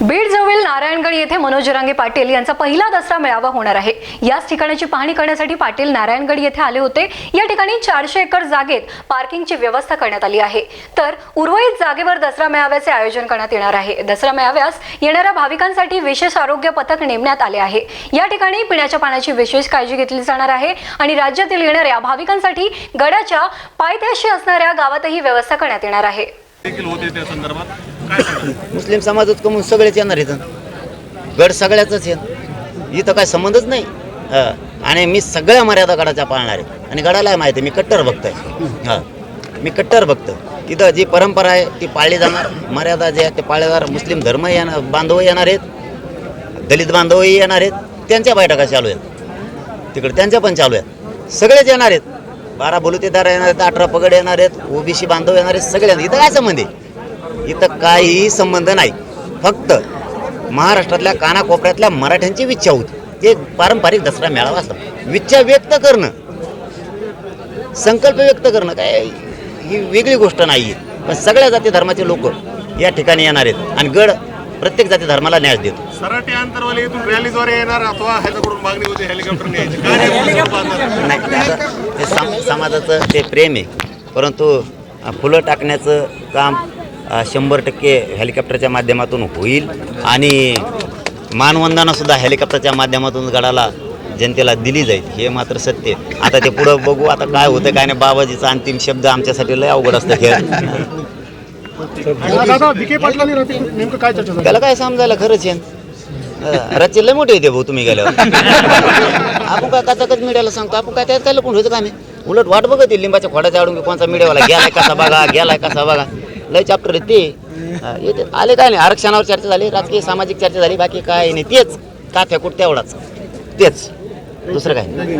बीड जवळील नारायणगड येथे मनोज रांगे पाटील यांचा पहिला दसरा मेळावा होणार आहे. याच ठिकाणाची पाहणी करण्यासाठी पाटील नारायणगड येथे आले होते. या ठिकाणी चारशे एकर जागेत पार्किंगची व्यवस्था करण्यात आली आहे. तर उर्वरित जागेवर दसरा मेळाव्याचे आयोजन करण्यात येणार आहे. दसरा मेळाव्यास येणाऱ्या भाविकांसाठी विशेष आरोग्य पथक नेमण्यात आले आहे. या ठिकाणी पिण्याच्या पाण्याची विशेष काळजी घेतली जाणार आहे आणि राज्यातील येणाऱ्या भाविकांसाठी गडाच्या पायथ्याशी असणाऱ्या गावातही व्यवस्था करण्यात येणार आहे. देखील होते त्या संदर्भात? काय सांगाल? मुस्लिम समाजात कमून सगळेच येणार इथं गड सगळ्याचाच येत इथं काय संबंधच नाही. हं. आणि मी सगळ्या मर्यादा गडाच्या पाळणार आहे. आणि गडाला माहिती आहे मी कट्टर भक्त आहे. हां. मी कट्टर भक्त. इथं जी परंपरा आहे ती पाळली जाणार. मर्यादा जे आहे ते पाळल्या जाणार मुस्लिम धर्म येणार बांधव येणार आहेत. दलित बांधवही येणार आहेत. त्यांच्या बैठका चालू आहेत. तिकडे त्यांच्या पण चालू आहेत. सगळेच येणार आहेत. बारा बलुतेदार येणार आहेत अठरा पगड येणार आहेत ओबीसी बांधव येणार आहेत सगळ्यांना. इथं काय संबंध आहे? इथं काहीही संबंध नाही. फक्त महाराष्ट्रातल्या कानाकोपऱ्यातल्या मराठ्यांची इच्छा होती. ते पारंपरिक दसरा मेळावा असतो. विच्छा व्यक्त करणं संकल्प व्यक्त करणं काय ही वेगळी गोष्ट नाही आहे पण सगळ्या जाती धर्माचे लोक या ठिकाणी येणार आहेत. आणि गड प्रत्येक जाती धर्माला न्याय देतो. सराटी अंतरवाले इथून रॅलीद्वारे येणार अथवा ह्याच्याकडून मागणी होती हेलिकॉप्टर न्यायची काय नेमकं स्वरूप असणार? नाही आता ते सम समाजाचं ते प्रेम आहे. परंतु अ, फुलं टाकण्याचं काम अ, शंभर टक्के हेलिकॉप्टरच्या माध्यमातून होईल. आणि मानवंदनासुद्धा हेलिकॉप्टरच्या माध्यमातून गडाला जनतेला दिली जाईल. हे मात्र सत्य आहे. आता ते पुढं बघू आता काय होतं काय नाही. बाबाजीचा अंतिम शब्द आमच्यासाठी लय अवघड असतं खेळ. दादा विखे पाटलांनी रात्री नेमकं काय चर्चा झाली? त्याला काय समजायला खरंच आहे. रच्चे लय मोठे येते भाऊ तुम्ही गेल्यावर. आपण काय कचाकच मीडियाला सांगतो? आपण काय त्यात काय लपून व्हायचं का नाही? उलट वाट बघत आहे लिंबाच्या खोडाच्या आडून कोणता मीडियावाला गेलाय कसा बघा? गेलाय कसा बघा? लय चॅप्टर आहे ते. येते. आले काय नाही? आरक्षणावर चर्चा झाली राजकीय सामाजिक चर्चा झाली. बाकी काय नाही. तेच. काथ्या कुठत्या तेवढाच. तेच. दुसरं काय नाही.